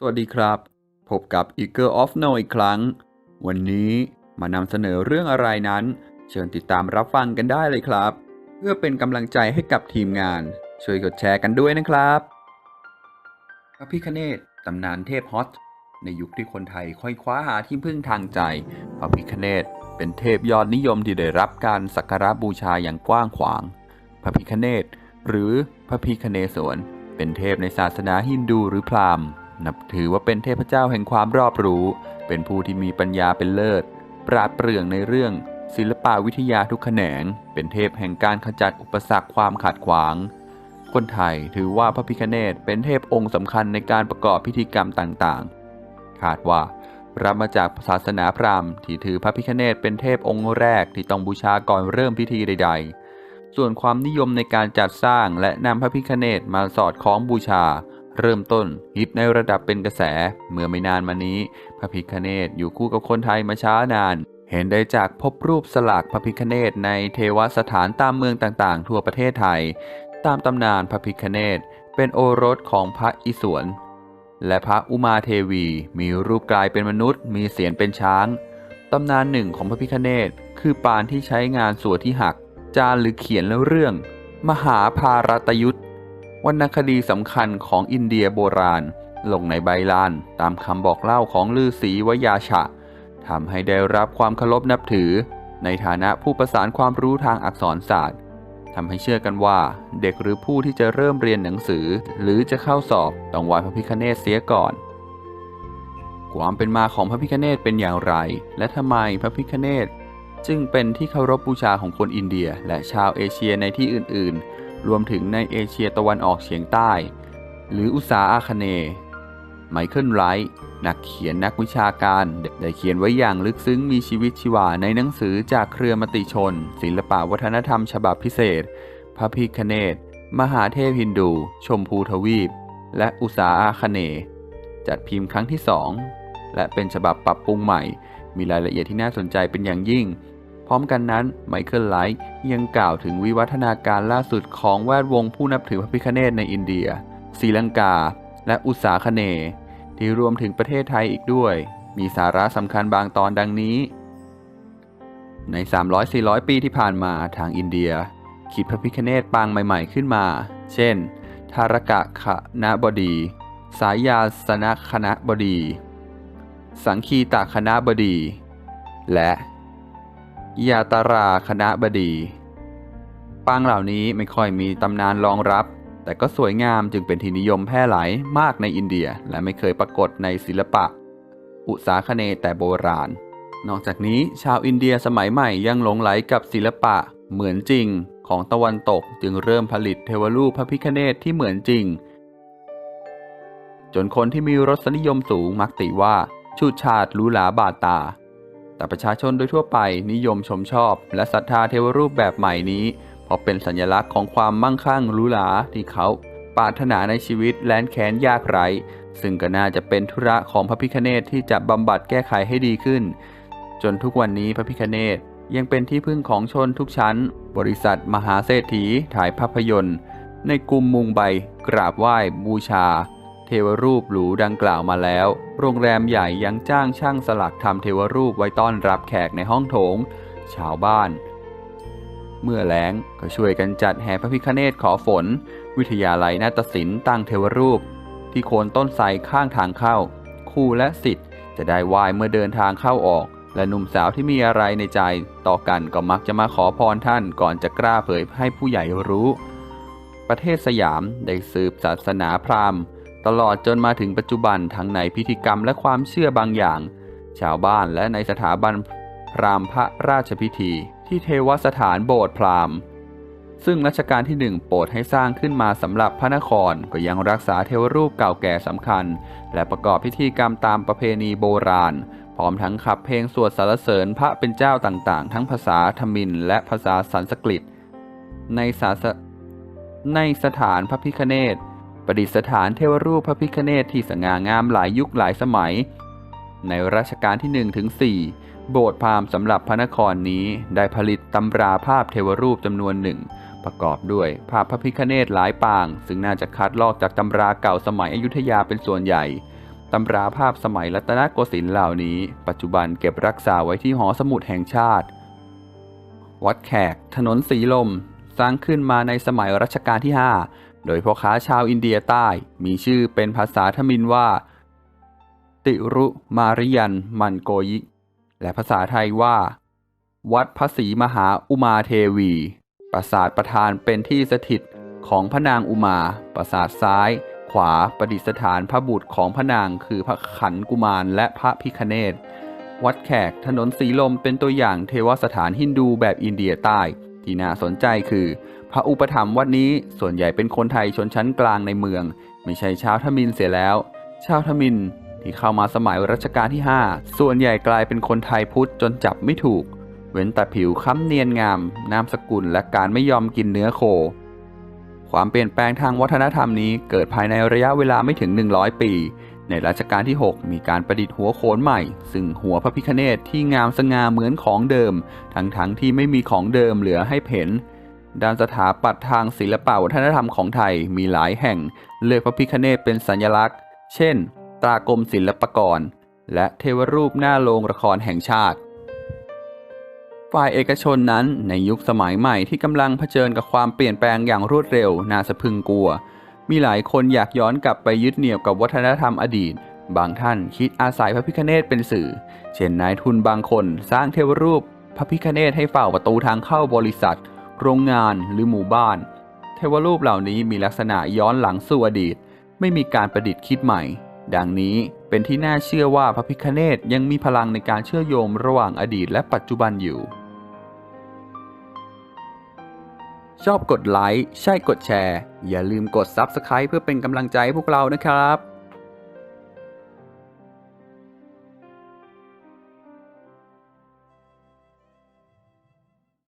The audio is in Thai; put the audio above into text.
สวัสดีครับ พบกับ Eagle of No อีกครั้ง วันนี้มานำเสนอเรื่องอะไรนั้น เชิญติดตามรับฟังกันได้เลยครับ เพื่อเป็นกำลังใจให้กับทีมงาน ช่วยกดแชร์กันด้วยนะครับพระพิคเนตตำนานเทพฮอตในยุคที่คนไทยค่อยคว้าหาที่พึ่งทางใจ พระพิคเนตเป็นเทพยอดนิยมที่ได้รับการสักการะบูชาอย่างกว้างขวาง พระพิคเนตหรือพระพิคเนศวรเป็นเทพในศาสนาฮินดูหรือพราหมณ์ นับถือว่าเป็นเทพเจ้าแห่งความรอบรู้ เป็นผู้ที่มีปัญญาเป็นเลิศ ปราดเปรื่องในเรื่อง ศิลปวิทยาทุกแขนง เป็นเทพแห่งการขจัดอุปสรรคความขัดขวาง คนไทยถือว่าพระพิคเนตเป็นเทพองค์สำคัญในการประกอบพิธีกรรมต่างๆ คาดว่ารับมาจากศาสนาพราหมณ์ที่ถือพระพิคเนตเป็นเทพองค์แรกที่ต้องบูชาก่อนเริ่มพิธีใด ๆ ส่วนความนิยมในการจัดสร้างและนำพระพิคเนตมาสอดคล้องบูชา เริ่มต้นฮิตในระดับเป็นกระแส เมื่อไม่นานมานี้ พระพิคเนตอยู่คู่กับคนไทยมาช้านาน เห็นได้จากพบรูปสลักพระพิคเนตในเทวสถานตามเมืองต่างๆ ทั่วประเทศไทย ตามตำนานพระพิคเนตเป็นโอรสของพระอิศวรและพระอุมาเทวี มีรูปกายเป็นมนุษย์ มีเสียนเป็นช้าง ตำนานหนึ่งของพระพิคเนตคือปานที่ใช้งานส่วนที่หัก จานหรือเขียนแล้วเรื่อง มหาภารตยุทธ วรรณคดีสำคัญของอินเดียโบราณ ลงในใบลานตามคำบอกเล่าของลือศีวยาชะทำให้ได้รับความเคารพนับถือ ในฐานะผู้ประสานความรู้ทางอักษรศาสตร์ทำให้เชื่อกันว่า เด็กหรือผู้ที่จะเริ่มเรียนหนังสือ หรือจะเข้าสอบต้องไหว้พระพิคเนตเสียก่อน ความเป็นมาของพระพิคเนตเป็นอย่างไร และทำไมพระพิคเนตจึงเป็นที่เคารพบูชาของคนอินเดียและชาวเอเชียในที่อื่นๆ รวมถึงในเอเชียตะวันออกเฉียงใต้ หรืออุษาอาคเนย์ไมเคิลไรท์นักเขียนนักวิชาการ ได้เขียนไว้อย่างลึกซึ้งมีชีวิตชีวาในหนังสือจากเครือมติชน ศิลปวัฒนธรรมฉบับพิเศษ พระพิคเนตมหาเทพฮินดู ชมพูทวีป และอุษาอาคเนย์จัดพิมพ์ครั้งที่สองและเป็นฉบับปรับปรุงใหม่ มีรายละเอียดที่น่าสนใจเป็นอย่างยิ่ง พร้อมกันนั้นไมเคิลไลท์ยังกล่าวถึงวิวัฒนาการล่าสุดของแวดวงผู้นับถือพระพิคเนตในอินเดียศรีลังกา และอุษาคเน ที่รวมถึงประเทศไทยอีกด้วย มีสาระสำคัญบางตอนดังนี้ ใน 300-400 ปีที่ผ่านมาทางอินเดีย คิดพระพิคเนตปางใหม่ๆขึ้นมา เช่น ทารกะคณะบดี สายยาสนะคณะบดี สังคีตาคณะบดี และ ยาตาราคณะบดี ปางเหล่านี้ไม่ค่อยมีตำนานรองรับ แต่ก็สวยงามจึงเป็นที่นิยมแพร่หลายมากในอินเดีย และไม่เคยปรากฏในศิลปะ อุษาคเนย์แต่โบราณ นอกจากนี้ชาวอินเดียสมัยใหม่ยังหลงไหลกับศิลปะเหมือนจริงของตะวันตกจึงเริ่มผลิตเทวรูปพระพิคเนตที่เหมือนจริง จนคนที่มีรสนิยมสูงมักติว่าชูชาติหรูหราบาดตา แต่ประชาชนโดยทั่วไปนิยมชมชอบ และศรัทธาเทวรูปแบบใหม่นี้เพราะเป็นสัญลักษณ์ของความมั่งคั่งหรูหราที่เขาปรารถนาในชีวิตแลนแค้นยากไร้ซึ่งก็น่าจะเป็นธุระของพระพิคเนตที่จะบำบัดแก้ไขให้ดีขึ้น จนทุกวันนี้พระพิคเนตยังเป็นที่พึ่งของชนทุกชั้น บริษัทมหาเศรษฐีถ่ายภาพยนตร์ ในกลุ่มมุงใบกราบไหว้บูชา เทวรูปหรูดังกล่าวมาแล้ว โรงแรมใหญ่ยังจ้างช่างสลักทำเทวรูปไว้ต้อนรับแขกในห้องโถง ชาวบ้าน เมื่อแล้งก็ช่วยกันจัดแห่พระพิคเนตขอฝน วิทยาลัยนาฏศิลป์ตั้งเทวรูป ที่โคนต้นไทรข้างทางเข้าครูและสิทธิ์จะได้ไหว้เมื่อเดินทางเข้าออก และหนุ่มสาวที่มีอะไรในใจ ต่อกันก็มักจะมาขอพรท่านก่อนจะกล้าเผยให้ผู้ใหญ่รู้ ประเทศสยามได้สืบศาสนาพราหมณ์ ตลอดจนมาถึงปัจจุบันทั้งในพิธีกรรมและความเชื่อบางอย่าง ชาวบ้านและในสถาบันพราหมณ์พระราชพิธี ที่เทวสถานโบสถ์พราหมณ์ ซึ่งรัชกาลที่หนึ่งโปรดให้สร้างขึ้นมาสำหรับพระนครก็ยังรักษาเทวรูปเก่าแก่สำคัญ และประกอบพิธีกรรมตามประเพณีโบราณ พร้อมทั้งขับเพลงสวดสรรเสริญพระเป็นเจ้าต่างๆ ทั้งภาษาทมิฬและภาษาสันสกฤต ในศาสในสถานพระพิคเนต ประดิษฐานเทวรูปพระพิคเนตที่สง่างามหลายยุคหลายสมัย ในรัชกาลที่1ถึง4โบสถ์พราหมณ์สำหรับพระนครนี้ได้ผลิตตำราภาพเทวรูปจำนวนหนึ่ง ประกอบด้วยภาพพระพิคเนตหลายปาง ซึ่งน่าจะคัดลอกจากตำราเก่าสมัยอยุธยาเป็นส่วนใหญ่ตำราภาพสมัยรัตนโกสินทร์เหล่านี้ ปัจจุบันเก็บรักษาไว้ที่หอสมุดแห่งชาติ วัดแขก ถนนสีลม สร้างขึ้นมาในสมัยรัชกาลที่ 5 โดยพ่อค้าชาวอินเดียใต้มีชื่อเป็นภาษาทมินว่า ติรุมาริยันมันโกยิและภาษาไทยว่า วัดพระศรีมหาอุมาเทวี ปราสาทประธานเป็นที่สถิตของพระนางอุมา ปราสาทซ้าย ขวาประดิษฐานพระบุตรของพระนางคือพระขันกุมารและพระพิคเนตวัดแขกถนนสีลมเป็นตัวอย่างเทวสถานฮินดูแบบอินเดียใต้ ที่น่าสนใจคือ พระอุปถัมภ์วัดนี้ส่วนใหญ่เป็นคนไทยชนชั้นกลางในเมือง ไม่ใช่ชาวทมินเสียแล้ว ชาวทมินที่เข้ามาสมัยรัชกาลที่ 5 ส่วนใหญ่กลายเป็นคนไทยพุทธจนจับไม่ถูก เว้นแต่ผิวค้ำเนียนงาม นามสกุลและการไม่ยอมกินเนื้อโค ความเปลี่ยนแปลงทางวัฒนธรรมนี้เกิดภายในระยะเวลาไม่ถึง 100 ปี ในรัชกาลที่ 6 มีการประดิษฐ์หัวโขนใหม่ ซึ่งหัวพระพิคเนตที่งามสง่าเหมือนของเดิม ทั้งๆทที่ไม่มีของเดิมเหลือให้เห็น ด้านสถาปัตย์ทางศิลปวัฒนธรรมของไทยมีหลายแห่ง เลือกพระพิคเนตเป็นสัญลักษณ์ เช่น ตรากรมศิลปกร และเทวรูปหน้าโรงละครแห่งชาติ ฝ่ายเอกชนนั้นในยุคสมัยใหม่ที่กำลังเผชิญกับความเปลี่ยนแปลงอย่างรวดเร็วน่าสะพึงกลัว มีหลายคนอยากย้อนกลับไปยึดเหนี่ยวกับวัฒนธรรมอดีต บางท่านคิดอาศัยพระพิคเนตเป็นสื่อ เช่นนายทุนบางคนสร้างเทวรูปพระพิคเนตให้เฝ้าประตูทางเข้าบริษัท โรงงานหรือหมู่บ้าน เทวรูปเหล่านี้มีลักษณะย้อนหลังสู่อดีต ไม่มีการประดิษฐ์คิดใหม่ ดังนี้เป็นที่น่าเชื่อว่าพระพิคเนตยังมีพลังในการเชื่อโยงระหว่างอดีตและปัจจุบันอยู่ ชอบกดไลค์ใช่กดแชร์ อย่าลืมกด Subscribe เพื่อเป็นกำลังใจให้พวกเรานะครับ